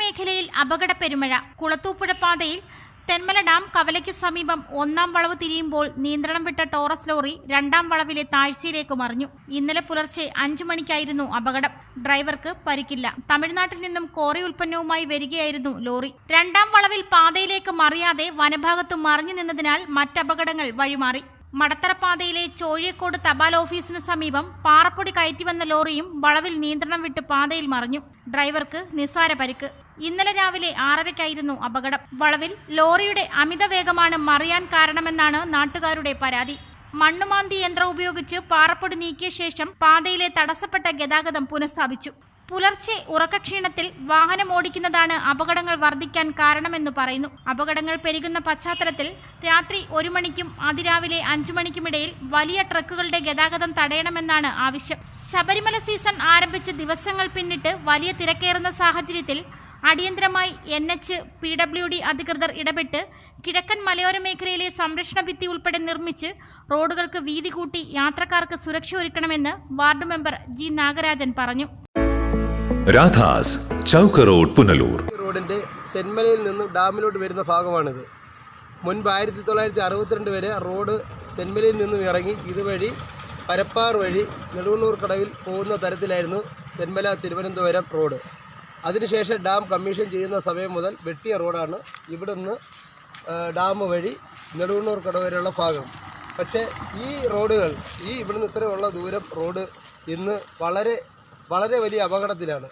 മേഖലയിൽ അപകട പെരുമഴ. കുളത്തൂപ്പുഴ പാതയിൽ തെന്മല ഡാം കവലയ്ക്ക് സമീപം ഒന്നാം വളവ് തിരിയുമ്പോൾ നിയന്ത്രണം വിട്ട ടോറസ് ലോറി രണ്ടാം വളവിലെ താഴ്ചയിലേക്ക് മറിഞ്ഞു. ഇന്നലെ പുലർച്ചെ അഞ്ചു മണിക്കായിരുന്നു അപകടം. ഡ്രൈവർക്ക് പരിക്കില്ല. തമിഴ്നാട്ടിൽ നിന്നും കോറി ഉൽപ്പന്നവുമായി വരികയായിരുന്നു ലോറി. രണ്ടാം വളവിൽ പാതയിലേക്ക് മറിയാതെ വനഭാഗത്ത് മറിഞ്ഞു നിന്നതിനാൽ മറ്റപകടങ്ങൾ വഴിമാറി. മടത്തറ പാതയിലെ ചോഴിയക്കോട് തപാൽ ഓഫീസിന് സമീപം പാറപ്പൊടി കയറ്റിവന്ന ലോറിയും വളവിൽ നിയന്ത്രണം വിട്ട് പാതയിൽ മറിഞ്ഞു. ഡ്രൈവർക്ക് നിസ്സാര പരിക്ക്. ഇന്നലെ രാവിലെ ആറരയ്ക്കായിരുന്നു അപകടം. വളവിൽ ലോറിയുടെ അമിത വേഗമാണ് മറിയാൻ കാരണമെന്നാണ് നാട്ടുകാരുടെ പരാതി. മണ്ണുമാന്തി യന്ത്രം ഉപയോഗിച്ച് പാറപ്പൊടി നീക്കിയ ശേഷം പാതയിലെ തടസ്സപ്പെട്ട ഗതാഗതം പുനഃസ്ഥാപിച്ചു. പുലർച്ചെ ഉറക്കക്ഷീണത്തിൽ വാഹനം ഓടിക്കുന്നതാണ് അപകടങ്ങൾ വർദ്ധിക്കാൻ കാരണമെന്ന് പറയുന്നു. അപകടങ്ങൾ പെരുകുന്ന പശ്ചാത്തലത്തിൽ രാത്രി ഒരു മണിക്കും അതിരാവിലെ അഞ്ചു മണിക്കുമിടയിൽ വലിയ ട്രക്കുകളുടെ ഗതാഗതം തടയണമെന്നാണ് ആവശ്യം. ശബരിമല സീസൺ ആരംഭിച്ച് ദിവസങ്ങൾ പിന്നിട്ട് വലിയ തിരക്കേറുന്ന സാഹചര്യത്തിൽ അടിയന്തരമായി N H P W D അധികൃതർ ഇടപെട്ട് കിഴക്കൻ മലയോര മേഖലയിലെ സംരക്ഷണ ഭിത്തി ഉൾപ്പെടെ നിർമ്മിച്ച് റോഡുകൾക്ക് വീതി കൂട്ടി യാത്രക്കാർക്ക് സുരക്ഷ ഒരുക്കണമെന്ന് വാർഡ് മെമ്പർ ജി നാഗരാജൻ പറഞ്ഞു. രാധാസ് ചൗക്ക റോഡ് പുനലൂർ. റോഡിന്റെ തെന്മലയിൽ നിന്നും ഡാമിലോട്ട് വരുന്ന ഭാഗമാണിത്. മുൻപ് ആയിരത്തി തൊള്ളായിരത്തി അറുപത്തിരണ്ട് വരെ റോഡ് തെന്മലയിൽ നിന്നും ഇറങ്ങി ഇതുവഴി പരപ്പാർ വഴി നെടുവണ്ണൂർ കടവിൽ പോകുന്ന തരത്തിലായിരുന്നു തെന്മല തിരുവനന്തപുരം റോഡ്. അതിനുശേഷം ഡാം കമ്മീഷൻ ചെയ്യുന്ന സമയം മുതൽ വെട്ടിയ റോഡാണ് ഇവിടുന്ന് നിന്ന് ഡാം വഴി നെടുവണ്ണൂർ കടവ് വരെയുള്ള ഭാഗം. പക്ഷേ ഈ റോഡുകൾ ഈ ഇവിടുന്ന് ഇത്രയുള്ള ദൂരം റോഡ് ഇന്ന് വളരെ വളരെ വലിയ അപകടത്തിലാണ്.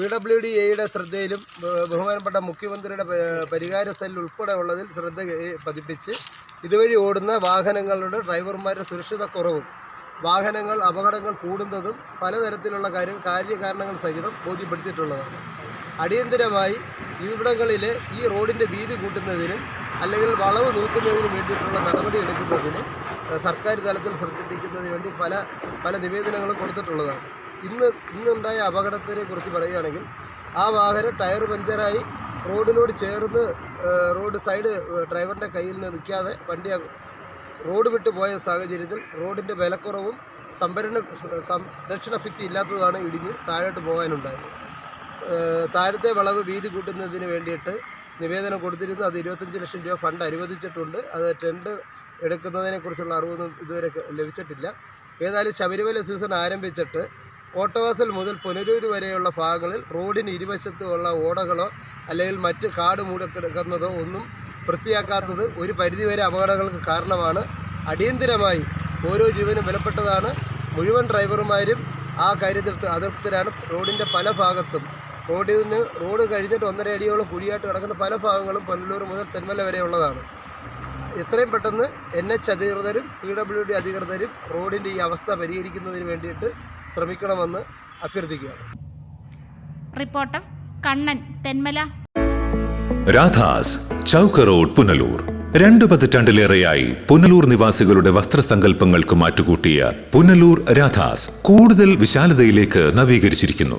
പി ഡബ്ല്യു ഡി എയുടെ ശ്രദ്ധയിലും ബഹു- ബഹുമാനപ്പെട്ട മുഖ്യമന്ത്രിയുടെ പരിഹാര സെല്ലിൽ ഉൾപ്പെടെ ഉള്ളതിൽ ശ്രദ്ധ പതിപ്പിച്ച് ഇതുവഴി ഓടുന്ന വാഹനങ്ങളുടെ ഡ്രൈവർമാരുടെ സുരക്ഷിത കുറവും വാഹനങ്ങൾ അപകടങ്ങൾ കൂടുന്നതും പലതരത്തിലുള്ള കാര്യം കാര്യകാരണങ്ങൾ സഹിതം ബോധ്യപ്പെടുത്തിയിട്ടുള്ളതാണ്. അടിയന്തരമായി ഇവിടങ്ങളിലെ ഈ റോഡിന്റെ വീതി കൂട്ടുന്നതിനും അല്ലെങ്കിൽ വളവ് നീക്കുന്നതിനും വേണ്ടിയിട്ടുള്ള നടപടി എടുക്കുന്നതിന് സർക്കാർ തലത്തിൽ ശ്രദ്ധിപ്പിക്കുന്നതിന് വേണ്ടി പല പല നിവേദനങ്ങളും കൊടുത്തിട്ടുള്ളതാണ്. ഇന്ന് ഇന്നുണ്ടായ അപകടത്തിനെ കുറിച്ച് പറയുകയാണെങ്കിൽ ആ വാഹനം ടയർ പഞ്ചറായി റോഡിനോട് ചേർന്ന് റോഡ് സൈഡ് ഡ്രൈവറിന്റെ കയ്യിൽ നിന്ന് നിൽക്കാതെ വണ്ടി റോഡ് വിട്ടു പോയ സാഹചര്യത്തിൽ റോഡിന്റെ വിലക്കുറവും സംഭരണ സംരക്ഷണ ഭിത്തി ഇല്ലാത്തതുമാണ് ഇടിഞ്ഞ് താഴോട്ട് പോകാനുണ്ടായത്. താഴത്തെ വളവ് വീതി കൂട്ടുന്നതിന് വേണ്ടിയിട്ട് നിവേദനം കൊടുത്തിരുന്നു. അത് ഇരുപത്തഞ്ച് ലക്ഷം രൂപ ഫണ്ട് അനുവദിച്ചിട്ടുണ്ട്. അത് ടെൻഡർ എടുക്കുന്നതിനെക്കുറിച്ചുള്ള അറിവൊന്നും ഇതുവരെ ലഭിച്ചിട്ടില്ല. ഏതായാലും ശബരിമല സീസൺ ആരംഭിച്ചിട്ട് കോട്ടവാസൽ മുതൽ പുനലൂർ വരെയുള്ള ഭാഗങ്ങളിൽ റോഡിന് ഇരുവശത്തുമുള്ള ഓടകളോ അല്ലെങ്കിൽ മറ്റ് കാട് മൂടക്കിടക്കുന്നതോ ഒന്നും വൃത്തിയാക്കാത്തത് ഒരു പരിധിവരെ അപകടങ്ങൾക്ക് കാരണമാണ്. അടിയന്തിരമായി ഓരോ ജീവനും വിലപ്പെട്ടതാണ്. മുഴുവൻ ഡ്രൈവർമാരും ആ കാര്യത്തിൽ അതൃപ്തരാണ്. റോഡിന്റെ പല ഭാഗത്തും റോഡിൽ നിന്ന് റോഡ് കഴിഞ്ഞിട്ട് ഒന്നര അടിയോളം കുഴിയായിട്ട് കിടക്കുന്ന പല ഭാഗങ്ങളും പുനലൂർ മുതൽ തെന്മല വരെയുള്ളതാണ്. എത്രയും പെട്ടെന്ന് എൻ എച്ച് അധികൃതരും പി ഡബ്ല്യു ഡി അധികൃതരും റോഡിന്റെ ഈ അവസ്ഥ പരിഹരിക്കുന്നതിന് വേണ്ടിയിട്ട് ശ്രമിക്കണമെന്ന് അഭ്യർത്ഥിക്കുകയാണ്. റിപ്പോർട്ടർ കണ്ണൻ തെന്മല. രാധാസ് ചൗക്ക് റോഡ് പുനലൂർ. രണ്ടു പതിറ്റാണ്ടിലേറെയായി പുനലൂർ നിവാസികളുടെ വസ്ത്രസങ്കല്പങ്ങൾക്ക് മാറ്റുകൂട്ടിയ പുനലൂർ രാധാസ് കൂടുതൽ വിശാലതയിലേക്ക് നവീകരിച്ചിരിക്കുന്നു.